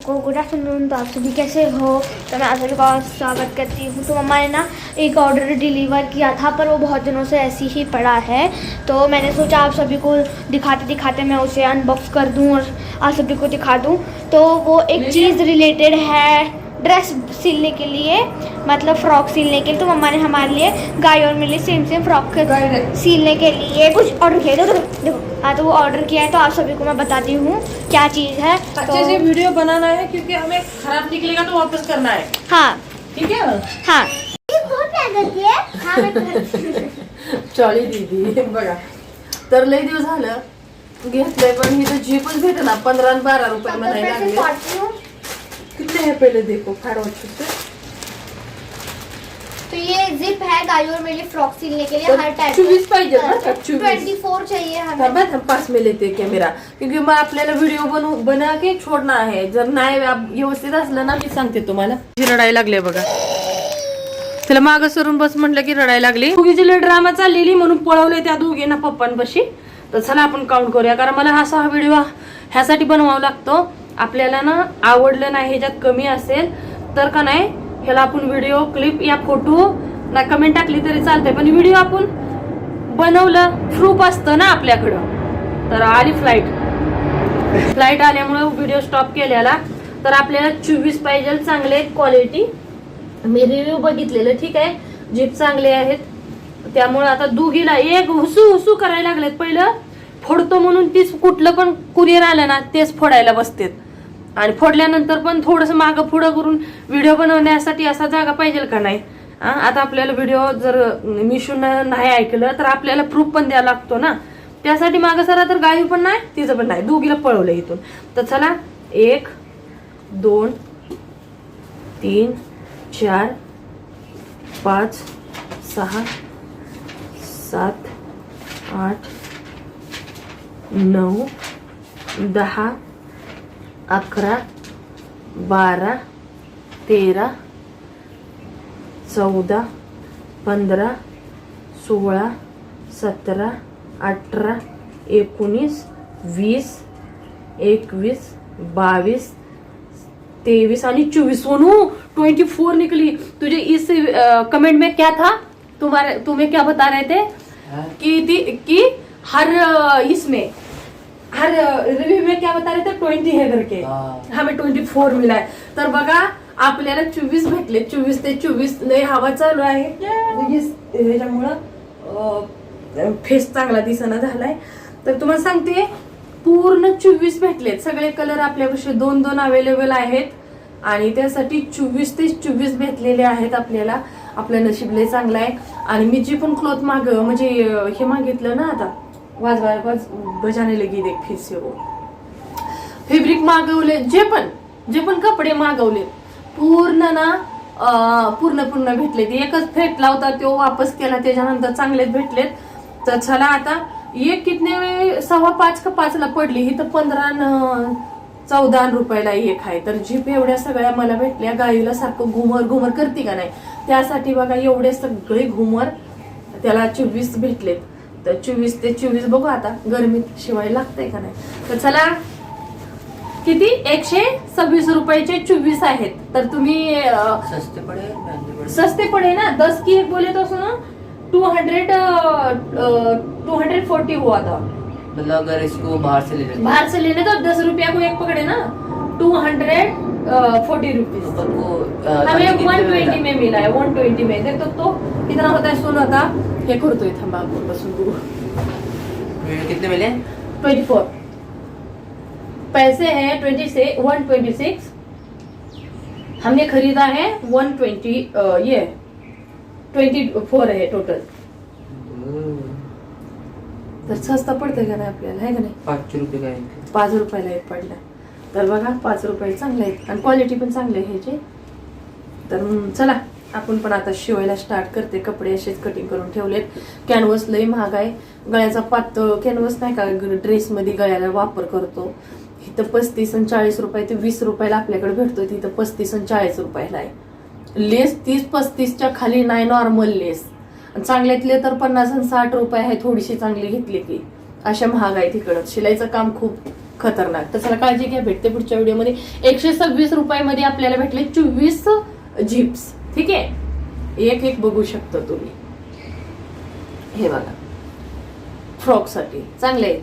को good afternoon तो आप सभी कैसे हो? तो मैं आप सभी का स्वागत करती हूँ। तो मम्मा ने ना एक ऑर्डर डिलीवर किया था पर वो बहुत दिनों से ऐसी ही पड़ा है। तो मैंने सोचा आप सभी को दिखाते दिखाते मैं उसे अनबॉक्स कर दूँ और आप सभी को दिखा दूँ। तो वो एक चीज़ रिलेटेड है ड्रेस सिलने के लिए मतलब फ्रॉक सिलने के लिए। तो मम्मा ने हमारे लिए गाय और मेरे लिए सेम सेम फ्रॉक सिलने के लिए। कुछ ऑर्डर किया देखो देखो। हाँ तो वो ऑर्डर किया है तो आप सभी को मैं बताती हूँ क्या चीज़ है। अच्छे से वीडियो बनाना है क्योंकि हमें खराब निकलेगा तो वापस करना है। हाँ। ठीक है? हाँ। हाँ। मैं चॉली दीदी बघा। तर लय दिवस झालं घेतलंय पण ही तर जीपच भेटे ना पंधरा बारा रुपये म्हणायला लागले. काटती हूँ कितने है पहले देखो फार वाटत तो ये जिप है गायों और मेरे लिए फ्रॉक सिलने के लिए हर टाइप चौबीस पाहिजे ना का ट्वेंटी फोर चाहिए हमें। थांबा थांब पास में लेते कॅमेरा क्योंकि मग आपल्याला व्हिडिओ बनवू बना के छोडणं आहे. जर नाही आप- व्यवस्थित असलं ना मी सांगते तुम्हाला. रडायला लागले बघा. तिला माग सरून बस म्हटलं की रडायला लागली. दोघीची लय ड्रामा चाललेली म्हणून पळवले त्या दोघींना पप्पांपाशी तर चला आपण काउंट करूया. कारण मला हा असा हा व्हिडिओ ह्यासाठी बनवावा लागतो. आपल्याला ना आवडलं नाही ह्याच्यात कमी असेल तर का नाही ह्याला आपण व्हिडिओ क्लिप या फोटो ना कमेंट टाकली तरी चालते पण व्हिडिओ आपण बनवलं प्रूफ असतं ना आपल्याकडं. तर आली फ्लाईट फ्लाईट आल्यामुळं व्हिडिओ स्टॉप केलेला तर आपल्याला चोवीस पाहिजे चांगले क्वालिटी मी रिव्ह्यू बघितलेलं ठीक आहे? जीप चांगले आहेत. त्यामुळे आता दुगीला एक हुसू हुसू करायला लागलेत. पहिलं फोडतो म्हणून तीच कुठलं पण कुरिअर आलं ना तेच फोडायला बसतेत. आणि फोडल्यानंतर पण थोडंसं मागं पुढं करून व्हिडिओ बनवण्यासाठी असा जागा पाहिजे का नाही? आता आपल्याला व्हिडिओ जर मिशून नाही ऐकलं तर आपल्याला प्रूफ पण द्यावा लागतो ना? त्यासाठी मागं सरा तर गायू पण नाही तिचं पण नाही. दोघीला पळवलं इथून. तर चला एक दोन तीन चार पाच सहा सात आठ नऊ दहा अकरा बारा तेरा चौदा पंधरा सोळा सतरा अठरा एकोणीस वीस एकवीस बावीस तेईस आणि चौबीस सोनू ट्वेंटी फोर निकली. तुझे इस कमेंट में क्या था? तुम्हारे तुम्हें क्या बता रहे थे? कि कि हर इसमें हर रिव्यू में क्या बता रहे थे? ट्वेंटी है करके। हमें ट्वेंटी फोर मिला है तर बघा आपल्याला चोवीस भेटले. चोवीस ते चोवीस लय हवा चालू आहे. उगीच ह्याच्यामुळं फेस चांगला दिसना झालाय. तर तुम्हाला सांगते पूर्ण चोवीस भेटलेत. सगळे कलर आपल्यापाशी दोन दोन अवेलेबल आहेत. आणि त्यासाठी चोवीस ते चोवीस भेटलेले आहेत आपल्याला. आपलं नशीब लय चांगलं आहे. आणि मी जी पण क्लॉथ माग म्हणजे हे मागितलं ना आता वाजवाय वाज बजाने लगी देख फिर से वो हो. फेब्रिक मागवले जे पण जे पण कपडे मागवले पूर्ण ना पूर्ण पूर्ण भेटले ते एकच फेटला होता तो वापस केला त्याच्यानंतर चांगलेच भेटलेत. तर चला आता एक कितने वेळ सव्वा पाच का पाचला पडली ही तर पंधरा न चौदा रुपयाला एक आहे. तर जीप एवढ्या सगळ्या मला भेटल्या गाईला सारखं घुमर घुमर करते का नाही? त्यासाठी बघा एवढे सगळे घुमर त्याला चोवीस भेटलेत. तर चोवीस ते चोवीस बघू आता गरमीत शिवाय लागतंय का नाही? तर चला किती? एकशे सव्वीस रुपयाचे चोवीस आहेत. तर तुम्ही सस्ते पड़े ना? दस की एक बोले तो सुनो two hundred two hundred forty हुआ था मतलब अगर इसको बाहर से ले लेते बाहर से लेने तो दस रुपया को एक पकड़े ना? टू हंड्रेड फोर्टी तो रुपीज़ अ, हमें वन ट्वेंटी? में मिला है वन ट्वेंटी में। देख तो, कितना होता है सुन होता हे करतोय थांबा आपण बसून बघू कितने मिले? ट्वेंटी फोर पैसे हैं ट्वेंटी से वन ट्वेंटी सिक्स हमने खरीदा है वन ट्वेंटी ये ट्वेंटी फोर है टोटल तर स्वस्त पडतंय का नाही आपल्याला आहे का नाही? पाच रुपये का एक। पाच रुपयाला एक पडला तर बघा पाच रुपये चांगले आहेत. आणि क्वालिटी पण चांगली आहे ह्याची तर चला आपण पण आता शिवायला स्टार्ट करते. कपडे असेच कटिंग करून ठेवलेत. कॅनवस लई महाग आहे. गळ्याचा पातळ कॅनवस नाही का? ड्रेसमध्ये गळ्याला वापर करतो. इथं पस्तीस आणि चाळीस रुपये ते वीस रुपयाला आपल्याकडे भेटतो तिथं पस्तीस आणि चाळीस रुपयाला आहे. लेस तीस पस्तीसच्या खाली नाही नॉर्मल लेस. आणि चांगल्यातले तर पन्नास आणि साठ रुपये आहे. थोडीशी चांगली घेतली की. अशा महाग आहे तिकडं शिलाईचं काम खूप खतरनाक. तर चला काळजी घ्या भेटते पुढच्या व्हिडिओमध्ये. एकशे सव्वीस रुपयामध्ये आपल्याला भेटले चोवीस जिप्स. ठीक आहे? एक एक बघू शकता तुम्ही. हे बघा. फ्रॉकसाठी चांगले आहेत.